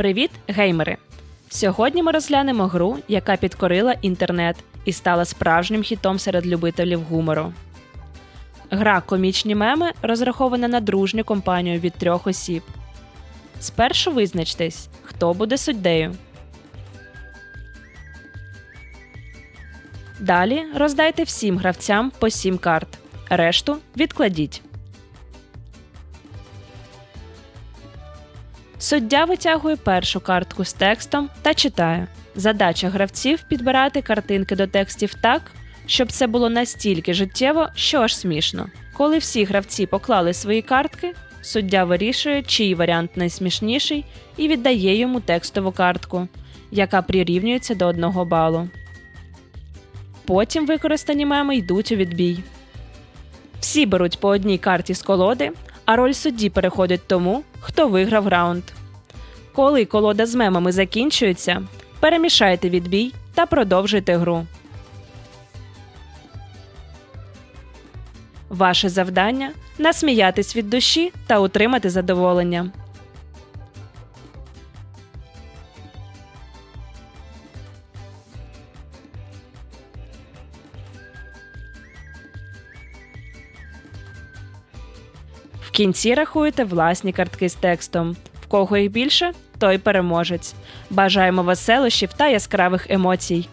Привіт, геймери! Сьогодні ми розглянемо гру, яка підкорила інтернет і стала справжнім хітом серед любителів гумору. Гра Комічні меми розрахована на дружню компанію від трьох осіб. Спершу визначтесь, хто буде суддею. Далі роздайте всім гравцям по 7 карт. Решту відкладіть. Суддя витягує першу картку з текстом та читає. Задача гравців підбирати картинки до текстів так, щоб це було настільки життєво, що аж смішно. Коли всі гравці поклали свої картки, суддя вирішує, чий варіант найсмішніший, і віддає йому текстову картку, яка прирівнюється до одного балу. Потім використані меми йдуть у відбій. Всі беруть по одній карті з колоди, а роль судді переходить тому, хто виграв раунд. Коли колода з мемами закінчується, перемішайте відбій та продовжуйте гру. Ваше завдання насміятись від душі та утримати задоволення. В кінці рахуєте власні картки з текстом. В кого їх більше, той переможець. Бажаємо веселощів та яскравих емоцій.